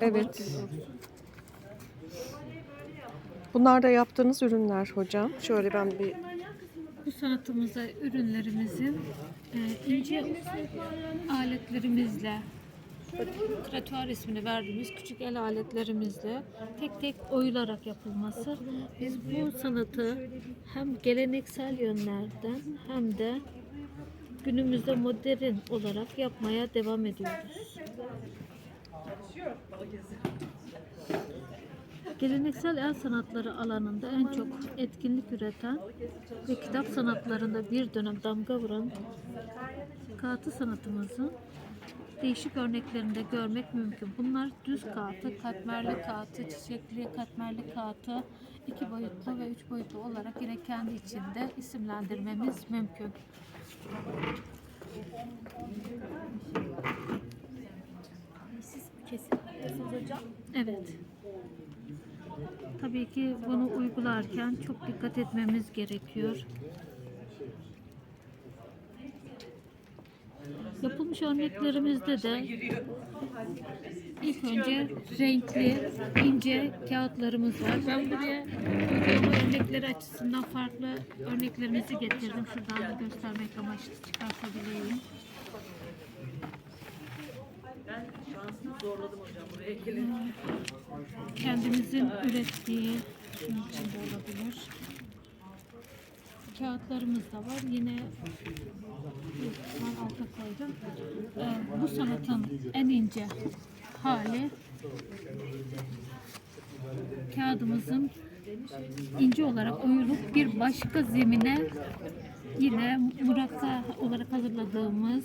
Evet. Bunlar da yaptığınız ürünler hocam. Şöyle ben bir Bu sanatımıza ürünlerimizin e, ince aletlerimizle Tratuar ismini verdiğimiz küçük el aletlerimizle tek tek oyularak yapılması. Biz bu sanatı hem geleneksel yönlerden hem de günümüzde modern olarak yapmaya devam ediyoruz. Geleneksel el sanatları alanında en çok etkinlik üreten ve kitap sanatlarında bir dönem damga vuran kağıtı sanatımızın değişik örneklerinde görmek mümkün. Bunlar düz kağıtı, katmerli kağıtı, çiçekli katmerli kağıtı, iki boyutlu ve üç boyutlu olarak yine kendi içinde isimlendirmemiz mümkün. Yapıyorsunuz hocam. Evet. Tabii ki bunu uygularken çok dikkat etmemiz gerekiyor. Yapılmış örneklerimizde de ilk önce renkli, ince kağıtlarımız var. Ben buraya uygulama örnekleri açısından farklı örneklerimizi getirdim. Şuradan da göstermek amaçlı çıkartabileyim. Ben şansını zorladım hocam buraya gelin. kendimizin ürettiği şunun içinde olabilir. Kağıtlarımız da var. Yine ben alta koydum. Ee, bu sanatın en ince hali kağıdımızın ince olarak oyulup bir başka zemine yine murakka olarak hazırladığımız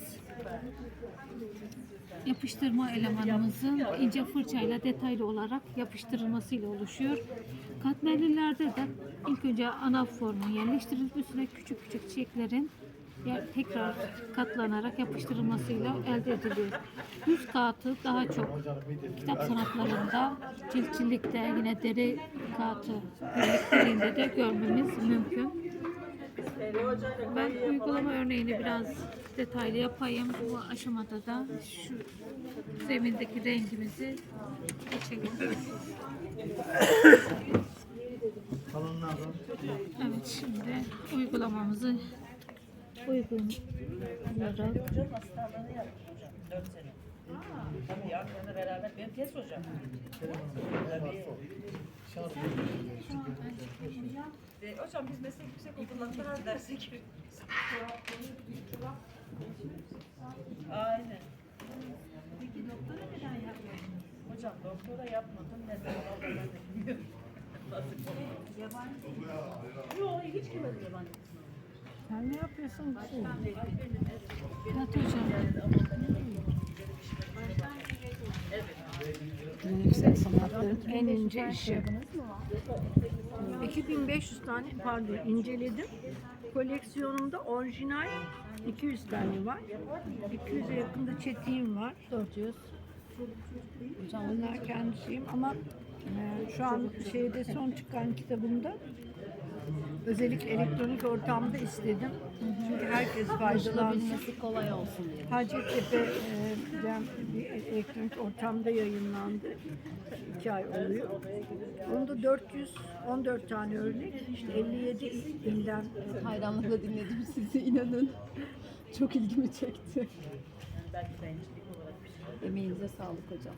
yapıştırma elemanımızın ince fırçayla detaylı olarak yapıştırılmasıyla oluşuyor. Katmerlilerde de ilk önce ana formun yerleştirilip üstüne küçük küçük çiçeklerin tekrar katlanarak yapıştırılmasıyla elde ediliyor. Düz kağıtı daha çok kitap sanatlarında, ciltçilikte yine deri kağıtı birlikteliğinde de görmemiz mümkün. Ben uygulama örneğini biraz detaylı yapayım. Bu aşamada da şu zemindeki rengimizi geçelim. Evet şimdi uygulamamızı uygulayarak. Tabii ya, onunla beraber benim test hocam. E, hocam biz meslek yüksek okullarında her derse giriyoruz. Aynen. Peki doktora neden yapmadın? Hocam doktora yapmadım. Neden? Ben de bilmiyorum. Nasıl Yabancı değil. Yok hiç girmedim yabancı. Sen ne yapıyorsun? Evet hocam. Sanatların en ince işi. 2500 tane pardon inceledim. Koleksiyonumda orijinal 200 tane var. 200'e yakında çetiğim var. 400. Onlar kendisiyim ama e, şu an şeyde son çıkan kitabımda özellikle elektronik ortamda istedim. Çünkü herkes faydalansın. kolay olsun diye. Hacettepe'den bir elektronik ortamda yayınlandı. İki ay oluyor. Onda 414 tane örnek, işte 57 il- ilden Hayranlıkla dinledim sizi inanın. Çok ilgimi çekti. Belki bencillik olarak bir. Emeğinize sağlık hocam.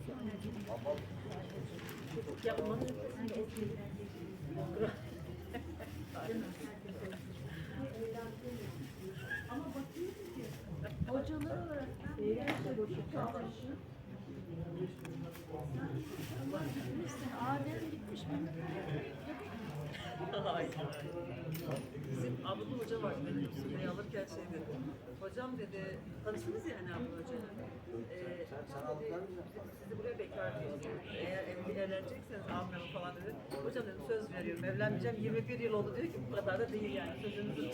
Bizim Abdullah Hoca var süreyi alırken şey dedi. Hocam dedi, tanıştınız ya hani Abdullah Hoca'yla. Ee, sizi buraya bekar. Eğer evlenecekseniz almayalım falan dedi. Hocam dedim söz veriyorum evlenmeyeceğim. 21 yıl oldu diyor ki bu kadar da değil yani sözünüzü